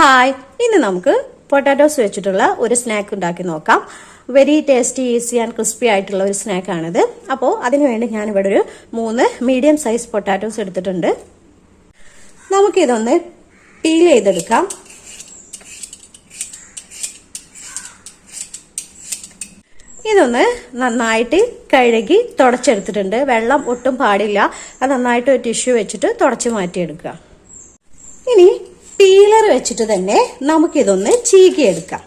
Hi ഇന്ന് നമുക്ക് potatoes വെച്ചിട്ടുള്ള ഒരു സ്നാക്ക് ഉണ്ടാക്കി നോക്കാം. Very tasty easy and crispy ആയിട്ടുള്ള ഒരു സ്നാക്കാണിത് അപ്പോൾ അതിനുവേണ്ടി ഞാനിവിടെ ഒരു മൂന്ന് മീഡിയം സൈസ് പൊട്ടാറ്റോസ് എടുത്തിട്ടുണ്ട്. നമുക്കിതൊന്ന് പീൽ ചെയ്തെടുക്കാം. ഇതൊന്ന് നന്നായിട്ട് കഴുകി തുടച്ചെടുത്തിട്ടുണ്ട്. വെള്ളം ഒട്ടും പാടില്ല. അത് നന്നായിട്ട് ഒരു ടിഷ്യൂ വെച്ചിട്ട് തുടച്ച് മാറ്റിയെടുക്കുക. ഇനി വെച്ചിട്ട് തന്നെ നമുക്കിതൊന്ന് ചീകിയെടുക്കാം.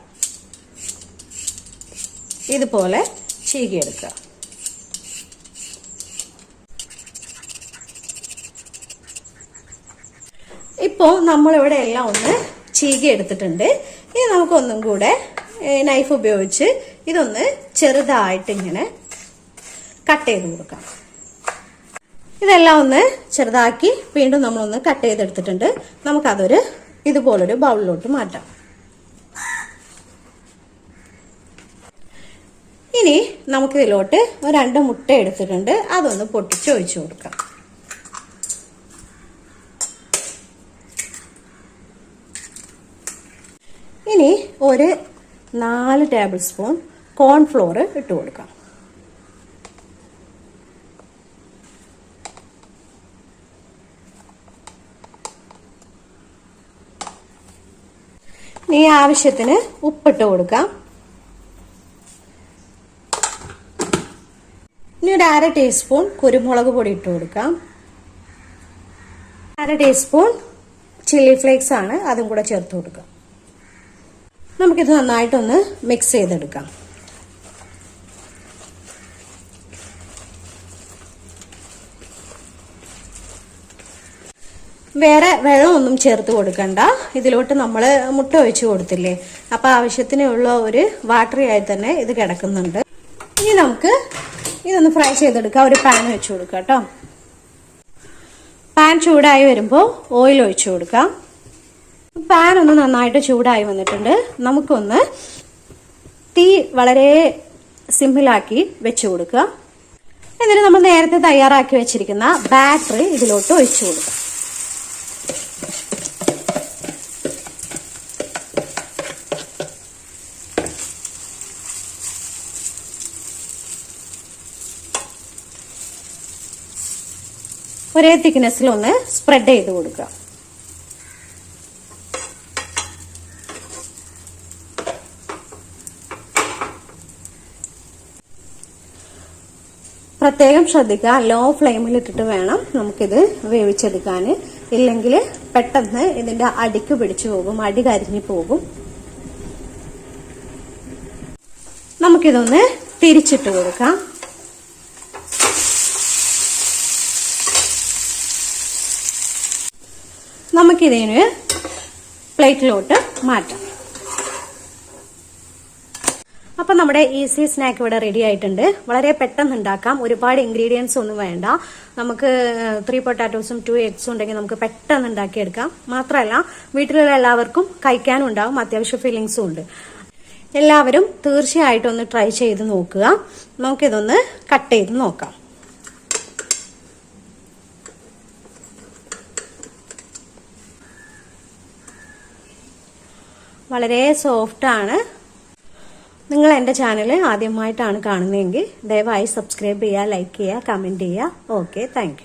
ഇതുപോലെ ചീകിയെടുക്കുക. ഇപ്പോൾ നമ്മളിവിടെ എല്ലാം ഒന്ന് ചീകി എടുത്തിട്ടുണ്ട് ഇനി നമുക്കൊന്നും കൂടെ നൈഫ് ഉപയോഗിച്ച് ഇതൊന്ന് ചെറുതായിട്ട് ഇങ്ങനെ കട്ട് ചെയ്ത് കൊടുക്കാം. ഇതെല്ലാം ഒന്ന് ചെറുതാക്കി വീണ്ടും നമ്മളൊന്ന് കട്ട് ചെയ്തെടുത്തിട്ടുണ്ട്. നമുക്കതൊരു ഇതുപോലൊരു ബൗളിലോട്ട് മാറ്റാം. ഇനി നമുക്കിതിലോട്ട് രണ്ട് മുട്ട എടുത്തിട്ടുണ്ട്. അതൊന്ന് പൊട്ടിച്ച് ഒഴിച്ചു കൊടുക്കാം. ഇനി ഒരു നാല് ടേബിൾ സ്പൂൺ കോൺഫ്ലോർ ഇട്ട് കൊടുക്കാം. ഇനി ആവശ്യത്തിന് ഉപ്പിട്ട് കൊടുക്കാം. ഇനി ഒരു അര ടീസ്പൂൺ കുരുമുളക് പൊടി ഇട്ട് കൊടുക്കാം. അര ടീസ്പൂൺ ചില്ലി ഫ്ലേക്സ് ആണ് അതും കൂടെ ചേർത്ത് കൊടുക്കാം. നമുക്കിത് നന്നായിട്ടൊന്ന് മിക്സ് ചെയ്തെടുക്കാം. വേറെ വെള്ളമൊന്നും ചേർത്ത് കൊടുക്കണ്ട. ഇതിലോട്ട് നമ്മൾ മുട്ട ഒഴിച്ച് കൊടുത്തില്ലേ? അപ്പം ആവശ്യത്തിനുള്ള ഒരു വാട്ടറി ആയി തന്നെ ഇത് കിടക്കുന്നുണ്ട്. ഇനി നമുക്ക് ഇതൊന്ന് ഫ്രൈ ചെയ്തെടുക്കാം. ഒരു പാൻ വെച്ച് കൊടുക്കാം കേട്ടോ. പാൻ ചൂടായി വരുമ്പോൾ ഓയിൽ ഒഴിച്ചു കൊടുക്കാം. പാൻ ഒന്ന് നന്നായിട്ട് ചൂടായി വന്നിട്ടുണ്ട്. നമുക്കൊന്ന് തീ വളരെ സിമ്പിളാക്കി വെച്ച് കൊടുക്കുക എന്നിട്ട് നമ്മൾ നേരത്തെ തയ്യാറാക്കി വെച്ചിരിക്കുന്ന ബാറ്ററി ഇതിലോട്ട് ഒഴിച്ചു കൊടുക്കുക ഒരേ തിക്നെസ്സിൽ ഒന്ന് സ്പ്രെഡ് ചെയ്ത് കൊടുക്കുക. പ്രത്യേകം ശ്രദ്ധിക്കുക. ലോ ഫ്ലെയിമിൽ ഇട്ടിട്ട് വേണം നമുക്കിത് വേവിച്ചെടുക്കാൻ. ഇല്ലെങ്കിൽ പെട്ടെന്ന് ഇതിന്റെ അടിക്ക് പിടിച്ചു പോകും അടി കരിഞ്ഞു പോകും. നമുക്കിതൊന്ന് തിരിച്ചിട്ട് കൊടുക്കാം. നമുക്കിതിന് പ്ലേറ്റിലോട്ട് മാറ്റാം. അപ്പം നമ്മുടെ ഈസി സ്നാക്ക് ഇവിടെ റെഡി ആയിട്ടുണ്ട്. വളരെ പെട്ടെന്ന് ഉണ്ടാക്കാം. ഒരുപാട് ഇൻഗ്രീഡിയൻസ് ഒന്നും വേണ്ട. നമുക്ക് ത്രീ പൊട്ടാറ്റോസും ടു എഗ്സും ഉണ്ടെങ്കിൽ നമുക്ക് പെട്ടെന്ന് ഉണ്ടാക്കിയെടുക്കാം. മാത്രമല്ല വീട്ടിലുള്ള എല്ലാവർക്കും കഴിക്കാനും ഉണ്ടാവും. അത്യാവശ്യ ഫീലിങ്സും ഉണ്ട്. എല്ലാവരും തീർച്ചയായിട്ടും ഒന്ന് ട്രൈ ചെയ്ത് നോക്കുക. നമുക്കിതൊന്ന് കട്ട് ചെയ്ത് നോക്കാം. വളരെ സോഫ്റ്റ് ആണ് നിങ്ങൾ എന്റെ ചാനൽ ആദ്യമായിട്ടാണ് കാണുന്നതെങ്കിൽ ദയവായി സബ്സ്ക്രൈബ് ചെയ്യുക ലൈക്ക് ചെയ്യുക കമന്റ് ചെയ്യുക. Okay thank